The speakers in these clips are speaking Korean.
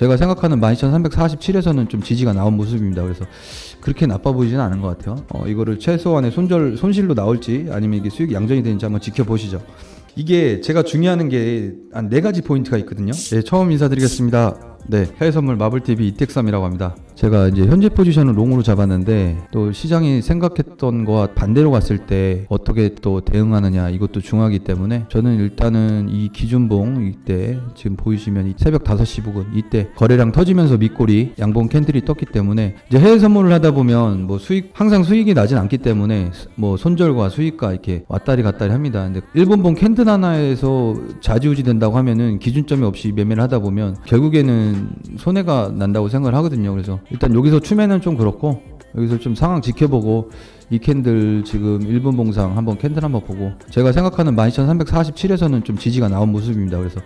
제가 생각하는 12,347에서는 좀 지지가 나온 모습입니다. 그래서 그렇게 나빠 보이지는 않은 것 같아요. 어, 이거를 최소한의 손절 손실로 나올지 아니면 이게 수익이 양전이 되는지 한번 지켜보시죠. 이게 제가 중요하는 게한 네 가지 포인트가 있거든요. 네, 처음 인사드리겠습니다. 네, 해외 선물 마블TV 이택삼이라고 합니다. 제가 이제 현재 포지션을 롱으로 잡았는데 또 시장이 생각했던 거와 반대로 갔을 때 어떻게 또 대응하느냐 이것도 중요하기 때문에 저는 일단은 이 기준봉 이때 지금 보이시면 이 새벽 5시 부근 이때 거래량 터지면서 밑골이 양봉 캔들이 떴기 때문에 이제 해외 선물을 하다 보면 뭐 수익 항상 수익이 나진 않기 때문에 뭐 손절과 수익과 이렇게 왔다리 갔다리 합니다. 근데 일본봉 캔들 하나에서 좌지우지 된다고 하면은 기준점이 없이 매매를 하다 보면 결국에는 손해가 난다고 생각을 하거든요. 그래서 일단 여기서 추매는 좀 그렇고 여기서 좀 상황 지켜보고 이 캔들 지금 일본 봉상 한번 캔들 한번 보고 제가 생각하는 12,347에서는 좀 지지가 나온 모습입니다. 그래서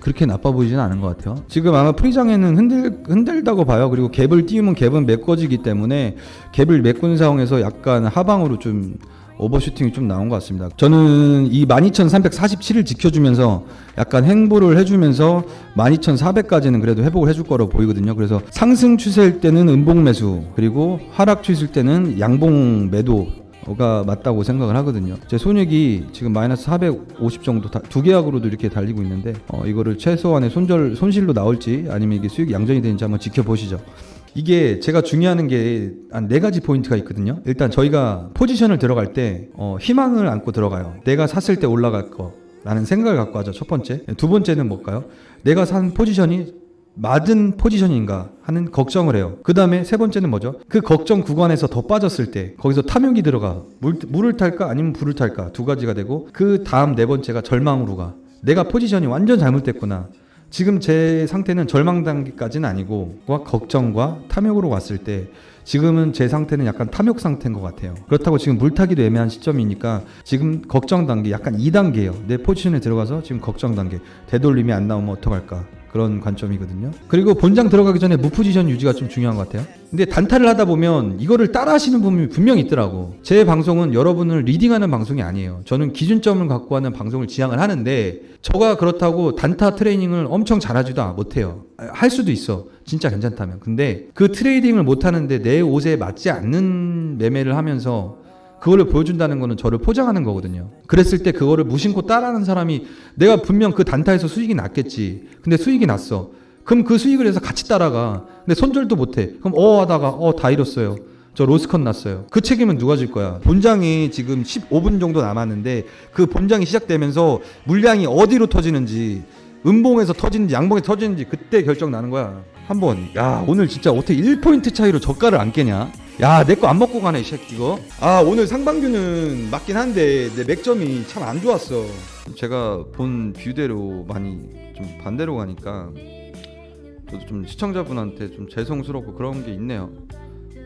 그렇게 나빠 보이지는 않은 것 같아요. 지금 아마 프리장에는 흔들 흔들다고 봐요. 그리고 갭을 띄우면 갭은 메꿔지기 때문에 갭을 메꾼 상황에서 약간 하방으로 좀 오버슈팅이 좀 나온 것 같습니다. 저는 이 12,347을 지켜주면서 약간 행보를 해주면서 12,400까지는 그래도 회복을 해줄 거라고 보이거든요. 그래서 상승 추세일 때는 음봉 매수 그리고 하락 추세일 때는 양봉 매도 가 맞다고 생각을 하거든요. 제 손익이 지금 마이너스 450 정도 다, 두 계약으로도 이렇게 달리고 있는데 어, 이거를 최소한의 손절 손실로 나올지 아니면 이게 수익이 양전이 되는지 한번 지켜보시죠. 이게 제가 중요하는 게한 네 가지 포인트가 있거든요. 일단 저희가 포지션을 들어갈 때 어, 희망을 안고 들어가요. 내가 샀을 때 올라갈 거. 라는 생각을 갖고 하죠. 첫 번째. 두 번째는 뭘까요? 내가 산 포지션이 맞은 포지션인가 하는 걱정을 해요. 그 다음에 세 번째는 뭐죠? 그 걱정 구간에서 더 빠졌을 때 거기서 탐욕이 들어가 물, 물을 탈까 아니면 불을 탈까 두 가지가 되고 그 다음 네 번째가 절망으로 가. 내가 포지션이 완전 잘못됐구나. 지금 제 상태는 절망 단계까지는 아니고 과 걱정과 탐욕으로 왔을 때 지금은 제 상태는 약간 탐욕 상태인 것 같아요. 그렇다고 지금 물타기도 애매한 시점이니까 지금 걱정 단계 약간 2단계예요. 내 포지션에 들어가서 지금 걱정 단계 되돌림이 안 나오면 어떡할까 그런 관점이거든요. 그리고 본장 들어가기 전에 무포지션 유지가 좀 중요한 것 같아요. 근데 단타를 하다 보면 이거를 따라 하시는 분이 분명히 있더라고. 제 방송은 여러분을 리딩하는 방송이 아니에요. 저는 기준점을 갖고 하는 방송을 지향을 하는데 저가 그렇다고 단타 트레이닝을 엄청 잘하지도 못해요. 할 수도 있어. 진짜 괜찮다면. 근데 그 트레이딩을 못 하는데 내 옷에 맞지 않는 매매를 하면서 그거를 보여준다는 거는 저를 포장하는 거거든요. 그랬을 때 그거를 무심코 따라하는 사람이 내가 분명 그 단타에서 수익이 났겠지. 근데 수익이 났어. 그럼 그 수익을 해서 같이 따라가. 근데 손절도 못해. 그럼 어 하다가 어 다 잃었어요. 저 로스컷 났어요. 그 책임은 누가 질 거야? 본장이 지금 15분 정도 남았는데 그 본장이 시작되면서 물량이 어디로 터지는지 음봉에서 터지는지 양봉에서 터지는지 그때 결정 나는 거야. 한번 야 오늘 진짜 어떻게 1포인트 차이로 저가를 안 깨냐? 야 내 거 안 먹고 가네 이 새끼 이거. 아 오늘 상반규는 맞긴 한데 내 맥점이 참 안 좋았어. 제가 본 뷰대로 많이 좀 반대로 가니까 저도 좀 시청자분한테 좀 죄송스럽고 그런 게 있네요.